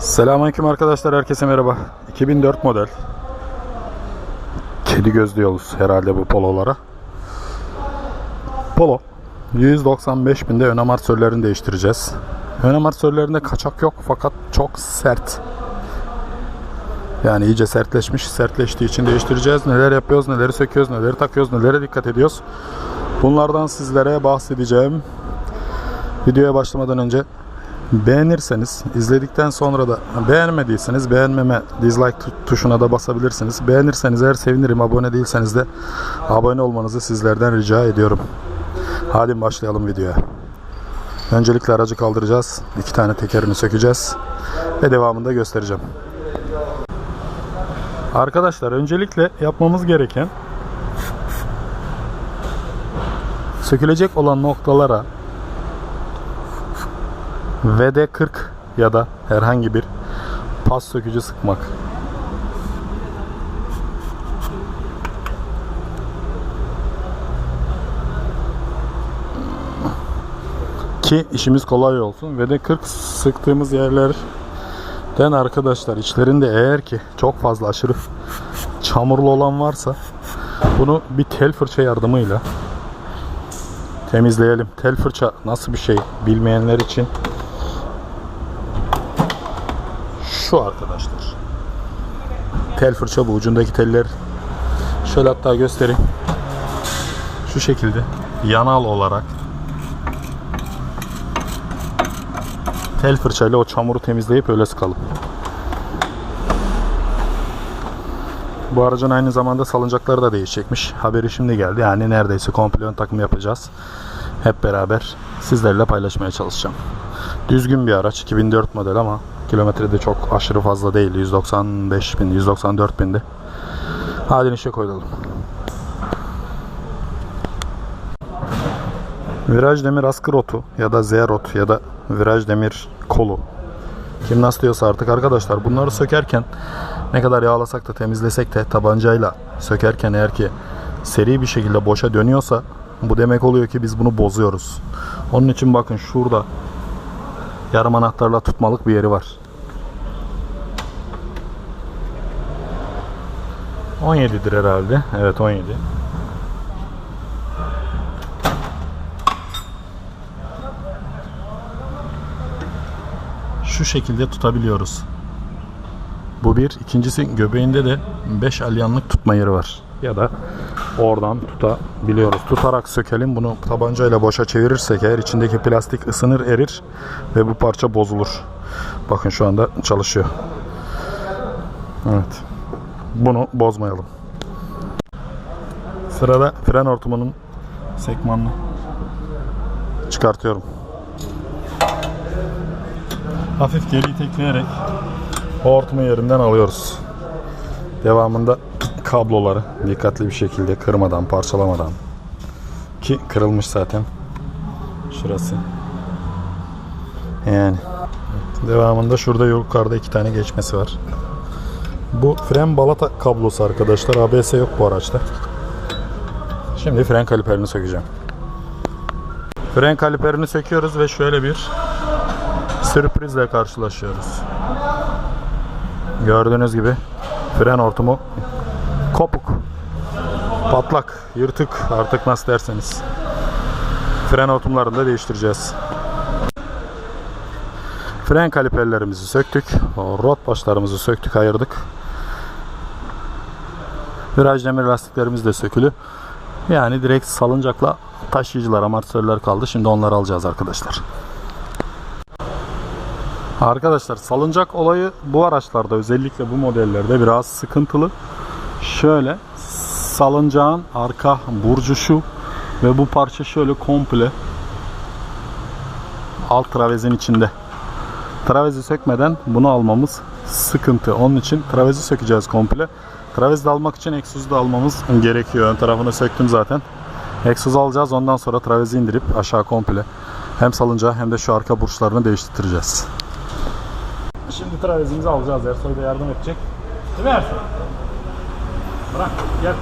Selamünaleyküm arkadaşlar, herkese merhaba. 2004 model. Kedi göz diyoruz herhalde bu pololara. Polo. 195 binde ön amortisörlerini değiştireceğiz. Ön amortisörlerinde kaçak yok fakat çok sert. Yani iyice sertleşmiş. Sertleştiği için değiştireceğiz. Neler yapıyoruz, neleri söküyoruz, neleri takıyoruz, nelere dikkat ediyoruz. Bunlardan sizlere bahsedeceğim. Videoya başlamadan önce Beğenirseniz, izledikten sonra da beğenmediyseniz beğenmeme dislike tu- tuşuna da basabilirsiniz. Beğenirseniz eğer sevinirim. Abone değilseniz de abone olmanızı sizlerden rica ediyorum. Hadi başlayalım videoya. Öncelikle aracı kaldıracağız. İki tane tekerini sökeceğiz. Ve devamında göstereceğim. Arkadaşlar öncelikle yapmamız gereken sökülecek olan noktalara VD40 ya da herhangi bir pas sökücü sıkmak. Ki işimiz kolay olsun. VD40 sıktığımız yerlerden arkadaşlar içlerinde eğer ki çok fazla aşırı çamurlu olan varsa bunu bir tel fırça yardımıyla temizleyelim. Tel fırça nasıl bir şey bilmeyenler için şu arkadaşlar. Tel fırça bu ucundaki teller şöyle hatta göstereyim. Şu şekilde yanal olarak tel fırçayla o çamuru temizleyip öyle sıkalım. Bu aracın aynı zamanda salıncakları da değişecekmiş. Haberi şimdi geldi. Yani neredeyse komple ön takım yapacağız. Hep beraber sizlerle paylaşmaya çalışacağım. Düzgün bir araç. 2004 model ama kilometrede çok aşırı fazla değil. 195 bin, 194 bindi. Hadi işe koyalım. Viraj demir askı rotu ya da Z rot ya da viraj demir kolu. Kim nasıl diyorsa artık arkadaşlar bunları sökerken ne kadar yağlasak da temizlesek de tabancayla sökerken eğer ki seri bir şekilde boşa dönüyorsa bu demek oluyor ki biz bunu bozuyoruz. Onun için bakın şurada yarım anahtarla tutmalık bir yeri var. 17'dir herhalde. Evet 17. Şu şekilde tutabiliyoruz. Bu bir. İkincisi göbeğinde de 5 alyanlık tutma yeri var. Ya da oradan tutabiliyoruz. Tutarak sökelim. Bunu tabancayla boşa çevirirsek eğer içindeki plastik ısınır erir ve bu parça bozulur. Bakın şu anda çalışıyor. Evet. Bunu bozmayalım. Sırada fren hortumunun sekmanını çıkartıyorum. Hafif geri itekleyerek hortumu yerinden alıyoruz. Devamında kabloları dikkatli bir şekilde kırmadan, parçalamadan ki kırılmış zaten şurası. Yani devamında şurada yukarıda iki tane geçmesi var. Bu fren balata kablosu arkadaşlar. ABS yok bu araçta. Şimdi fren kaliperini sökeceğim. Fren kaliperini söküyoruz ve şöyle bir sürprizle karşılaşıyoruz. Gördüğünüz gibi fren hortumu kopuk, patlak, yırtık artık nasıl derseniz. Fren hortumlarını da değiştireceğiz. Fren kaliperlerimizi söktük. Rot başlarımızı söktük, ayırdık. Viraj demir lastiklerimiz de sökülü. Yani direkt salıncakla taşıyıcılar, amortisörler kaldı. Şimdi onları alacağız arkadaşlar. Arkadaşlar salıncak olayı bu araçlarda özellikle bu modellerde biraz sıkıntılı. Şöyle salıncağın arka burcu şu ve bu parça şöyle komple alt travezin içinde. Travezi sökmeden bunu almamız sıkıntı. Onun için travezi sökeceğiz komple. Travezi de almak için egzozu da almamız gerekiyor. Ön tarafını söktüm zaten. Egzozu alacağız. Ondan sonra travezi indirip aşağı komple hem salıncağı hem de şu arka burçlarını değiştireceğiz. Şimdi travezimizi alacağız. Ersoy da yardım edecek. Değil mi Ersoy? Bırak gel.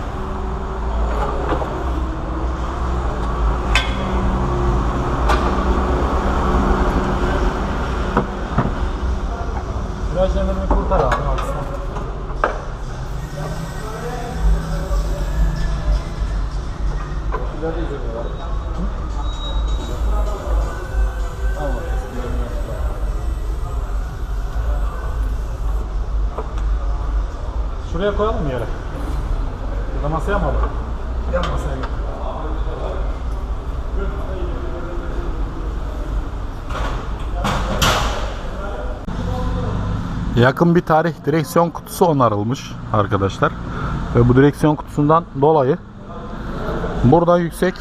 Virajlarını kurtar abi Şuraya koyalım mı yere? Ya da masaya mı alalım? Gel masaya gel. Yakın bir tarih direksiyon kutusu onarılmış arkadaşlar. Ve bu direksiyon kutusundan dolayı burada yüksek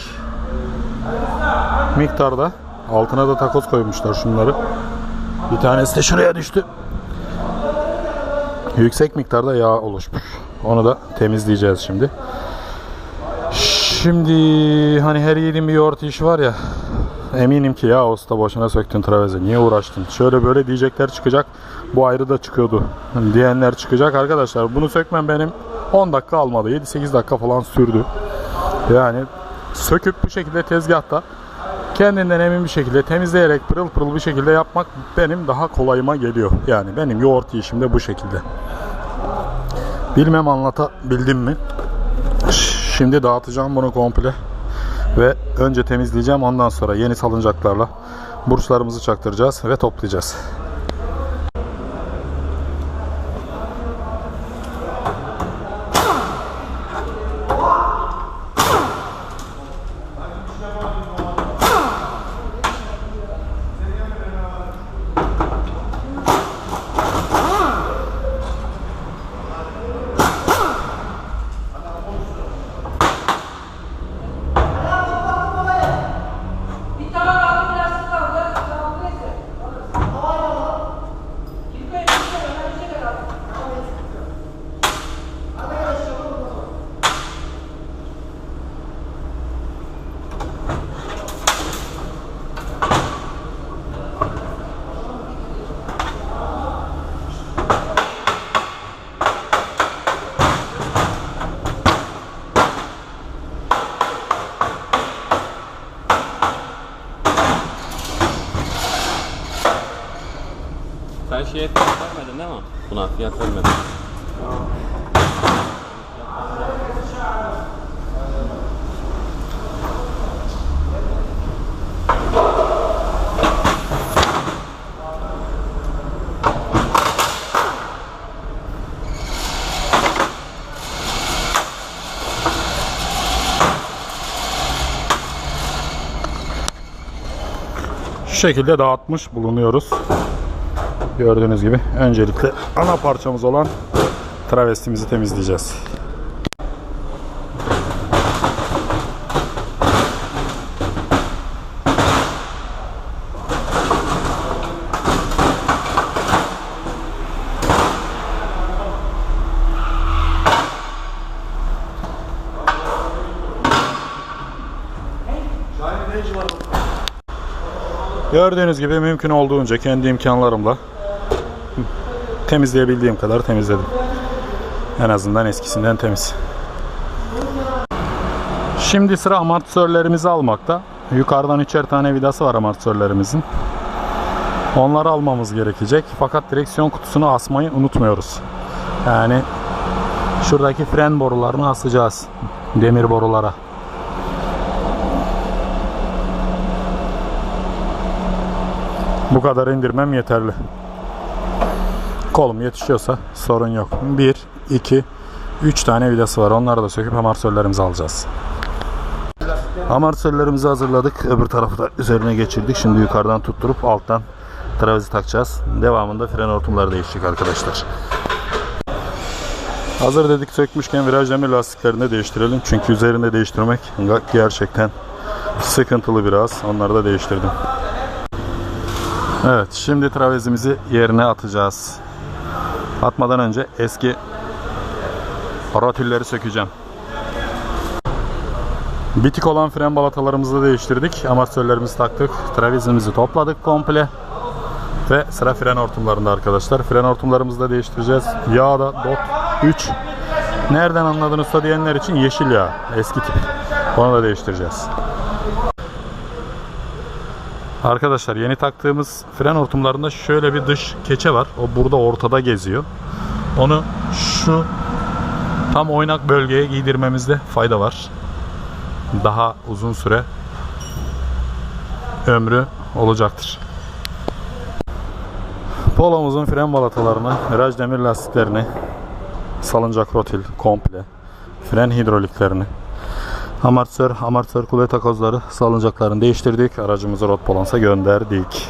miktarda altına da takoz koymuşlar şunları. Bir tanesi de şuraya düştü. Yüksek miktarda yağ oluşmuş. Onu da temizleyeceğiz şimdi. Şimdi hani her yiğidin bir yoğurt işi var ya. Eminim ki ya usta boşuna söktün traveze. Niye uğraştın? Şöyle böyle diyecekler çıkacak. Bu ayrı da çıkıyordu. Diyenler çıkacak arkadaşlar. Bunu sökmem benim 10 dakika almadı. 7-8 dakika falan sürdü. Yani söküp bu şekilde tezgahta kendinden emin bir şekilde temizleyerek pırıl pırıl bir şekilde yapmak benim daha kolayıma geliyor. Yani benim yoğurt işim de bu şekilde. Bilmem anlatabildim mi? Şimdi dağıtacağım bunu komple. Ve önce temizleyeceğim ondan sonra yeni salıncaklarla burçlarımızı çaktıracağız ve toplayacağız. Şu şekilde dağıtmış bulunuyoruz. Gördüğünüz gibi öncelikle ana parçamız olan travestimizi temizleyeceğiz. Gördüğünüz gibi mümkün olduğunca kendi imkanlarımla temizleyebildiğim kadar temizledim. En azından eskisinden temiz. Şimdi sıra amortisörlerimizi almakta. Yukarıdan üçer tane vidası var amortisörlerimizin. Onları almamız gerekecek. Fakat direksiyon kutusunu asmayı unutmuyoruz. Yani şuradaki fren borularını asacağız. Demir borulara. Bu kadar indirmem yeterli. Kolum yetişiyorsa sorun yok. 1, 2, 3 tane vidası var. Onları da söküp amortisörlerimizi alacağız. Amortisörlerimizi hazırladık. Öbür tarafı da üzerine geçirdik. Şimdi yukarıdan tutturup alttan travizi takacağız. Devamında fren hortumları değişecek arkadaşlar. Hazır dedik sökmüşken viraj demir lastiklerini de değiştirelim. Çünkü üzerinde değiştirmek gerçekten sıkıntılı biraz. Onları da değiştirdim. Evet, şimdi travezimizi yerine atacağız. Atmadan önce eski rotülleri sökeceğim. Bitik olan fren balatalarımızı da değiştirdik. Amortisörlerimizi taktık. Travezimizi topladık komple. Ve sıra fren hortumlarında arkadaşlar. Fren hortumlarımızı da değiştireceğiz. Yağ da DOT 3. Nereden anladın usta diyenler için yeşil yağ. Eski tip. Onu da değiştireceğiz. Arkadaşlar yeni taktığımız fren hortumlarında şöyle bir dış keçe var. O burada ortada geziyor. Onu şu tam oynak bölgeye giydirmemizde fayda var. Daha uzun süre ömrü olacaktır. Polo'muzun fren balatalarını, viraj demir lastiklerini, salıncak rotil komple, fren hidroliklerini, amortisör, amortisör kule takozları, salıncaklarını değiştirdik. Aracımızı Rotpolance'a gönderdik.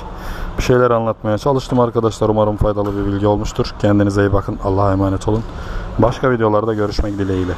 Bir şeyler anlatmaya çalıştım arkadaşlar. Umarım faydalı bir bilgi olmuştur. Kendinize iyi bakın. Allah'a emanet olun. Başka videolarda görüşmek dileğiyle.